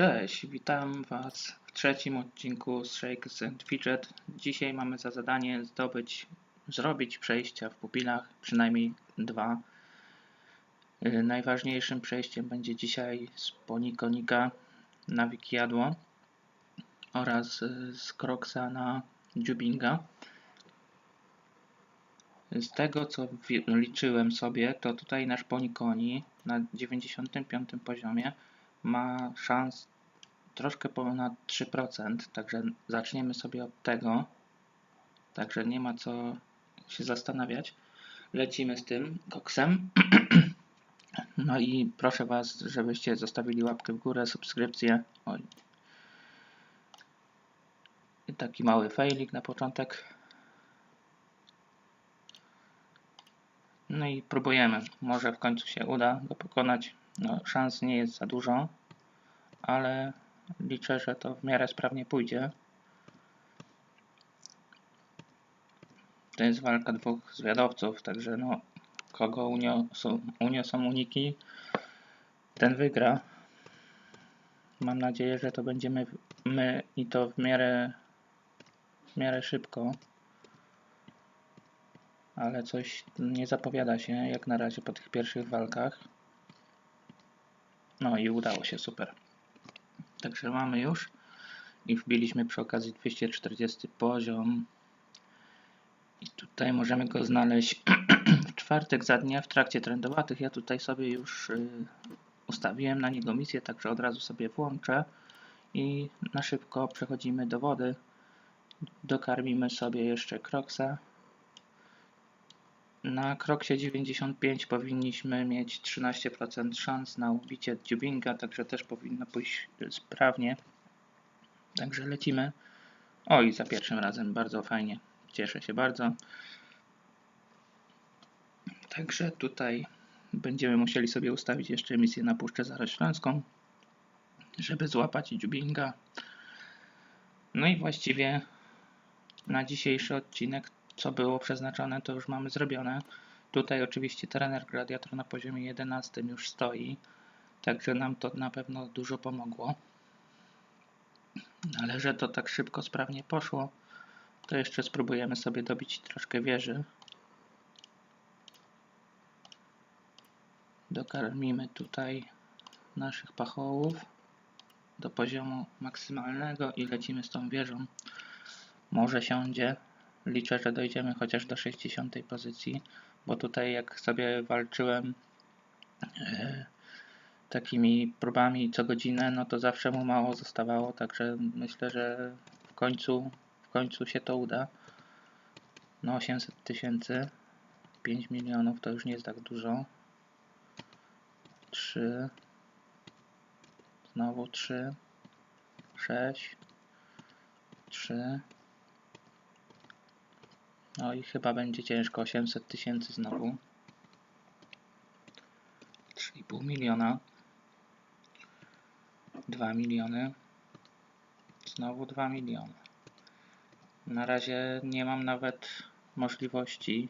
Cześć, witam Was w trzecim odcinku z Shakes and Fidget. Dzisiaj mamy za zadanie zdobyć, zrobić przejścia w pupilach, przynajmniej dwa. Yy, Najważniejszym przejściem będzie dzisiaj z Ponikonika na Wikiadło oraz z Kroksa na Jubinga. Z tego co liczyłem sobie, to tutaj nasz Ponikoni na 95 poziomie ma szans troszkę ponad 3%, także zaczniemy sobie od tego. Także nie ma co się zastanawiać. Lecimy z tym koksem. No i proszę Was, żebyście zostawili łapkę w górę, subskrypcję. Oj. Taki mały failik na początek. No i próbujemy. Może w końcu się uda go pokonać. No, szans nie jest za dużo, ale liczę, że to w miarę sprawnie pójdzie. To jest walka dwóch zwiadowców, także no, kogo uniosą, uniosą uniki, ten wygra. Mam nadzieję, że to będziemy my i to w miarę, w miarę szybko. Ale coś nie zapowiada się jak na razie po tych pierwszych walkach. No i udało się, super. Także mamy już i wbiliśmy przy okazji 240 poziom. I tutaj możemy go znaleźć w czwartek za dnia w trakcie trendowatych. Ja tutaj sobie już y, ustawiłem na niego misję, także od razu sobie włączę i na szybko przechodzimy do wody. Dokarmimy sobie jeszcze kroksa. Na kroksie 95 powinniśmy mieć 13% szans na ubicie Dubinga, także też powinno pójść sprawnie. Także lecimy. Oj, za pierwszym razem bardzo fajnie. Cieszę się bardzo. Także tutaj będziemy musieli sobie ustawić jeszcze misję na Puszczę Zarośląską, żeby złapać Dubinga. No i właściwie na dzisiejszy odcinek co było przeznaczone, to już mamy zrobione. Tutaj oczywiście trener gladiator na poziomie 11 już stoi, także nam to na pewno dużo pomogło. Ale że to tak szybko, sprawnie poszło, to jeszcze spróbujemy sobie dobić troszkę wieży. Dokarmimy tutaj naszych pachołów do poziomu maksymalnego i lecimy z tą wieżą. Może siądzie. Liczę, że dojdziemy chociaż do 60 pozycji, bo tutaj jak sobie walczyłem e, takimi próbami co godzinę, no to zawsze mu mało zostawało, także myślę, że w końcu, w końcu się to uda. No 800 tysięcy, 5 milionów to już nie jest tak dużo. 3, znowu 3, 6, 3, no i chyba będzie ciężko 800 tysięcy znowu. 3,5 miliona. 2 miliony. Znowu 2 miliony. Na razie nie mam nawet możliwości,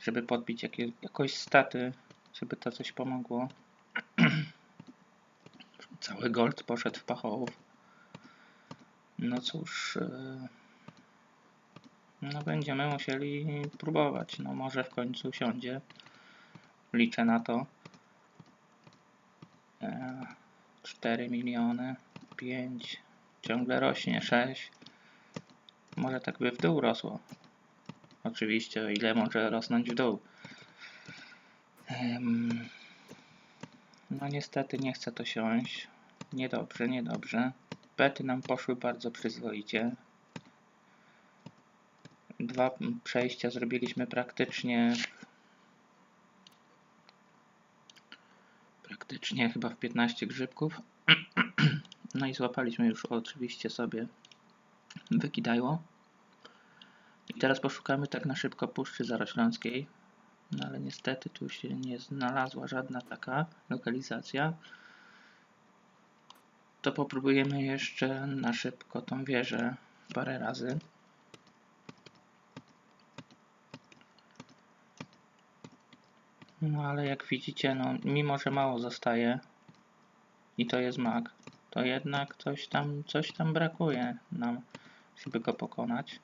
żeby podbić jakie, jakoś staty, żeby to coś pomogło. Cały gold poszedł w pachołów. No cóż. Yy... No będziemy musieli próbować. No może w końcu siądzie. Liczę na to. E, 4 miliony, 5, ciągle rośnie, 6. Może tak by w dół rosło. Oczywiście, o ile może rosnąć w dół. No niestety nie chce to siąść. Niedobrze, niedobrze. Bety nam poszły bardzo przyzwoicie dwa przejścia zrobiliśmy praktycznie praktycznie chyba w 15 grzybków. No i złapaliśmy już oczywiście sobie wykidajło i teraz poszukamy tak na szybko Puszczy Zarośląskiej. No ale niestety tu się nie znalazła żadna taka lokalizacja. To popróbujemy jeszcze na szybko tą wieżę parę razy No ale jak widzicie, no mimo że mało zostaje i to jest mak, to jednak coś tam, coś tam brakuje nam, żeby go pokonać.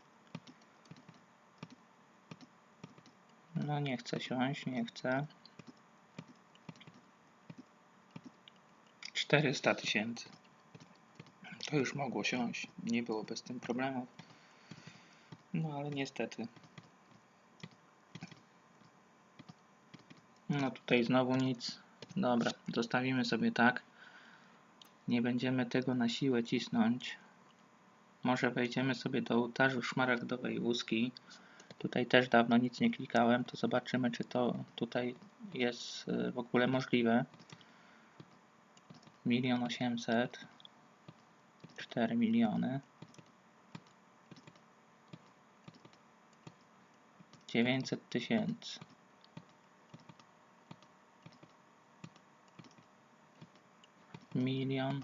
No nie chcę siąść, nie chcę. 400 tysięcy. To już mogło siąść. Nie było bez tym problemów. No ale niestety. No tutaj znowu nic. Dobra, zostawimy sobie tak. Nie będziemy tego na siłę cisnąć. Może wejdziemy sobie do ołtarzu szmaragdowej łuski. Tutaj też dawno nic nie klikałem, to zobaczymy, czy to tutaj jest y, w ogóle możliwe. Milion osiemset. 4 miliony. 900 tysięcy. Milion.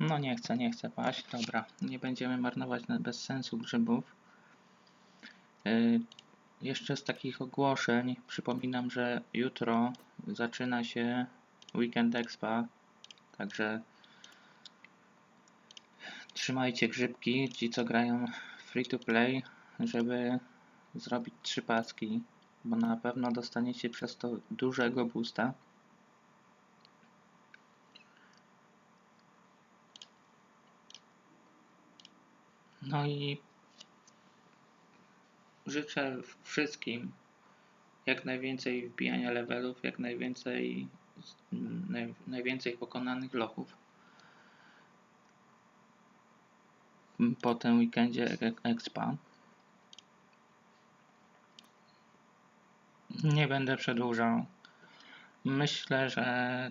No nie chcę, nie chcę paść. Dobra, nie będziemy marnować bez sensu grzybów. Yy, jeszcze z takich ogłoszeń przypominam, że jutro zaczyna się Weekend Expa, także trzymajcie grzybki, ci co grają free to play, żeby zrobić trzy paski, bo na pewno dostaniecie przez to dużego boosta. No i życzę wszystkim jak najwięcej wbijania levelów, jak najwięcej, naj, najwięcej pokonanych lochów. Po tym weekendzie expa. Nie będę przedłużał. Myślę, że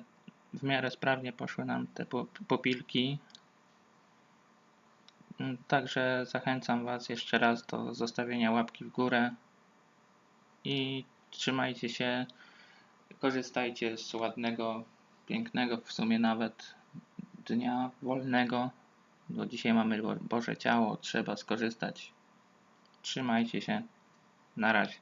w miarę sprawnie poszły nam te po- popilki. Także zachęcam Was jeszcze raz do zostawienia łapki w górę i trzymajcie się. Korzystajcie z ładnego, pięknego w sumie nawet dnia wolnego. Bo dzisiaj mamy Bo- Boże Ciało, trzeba skorzystać. Trzymajcie się. Na razie.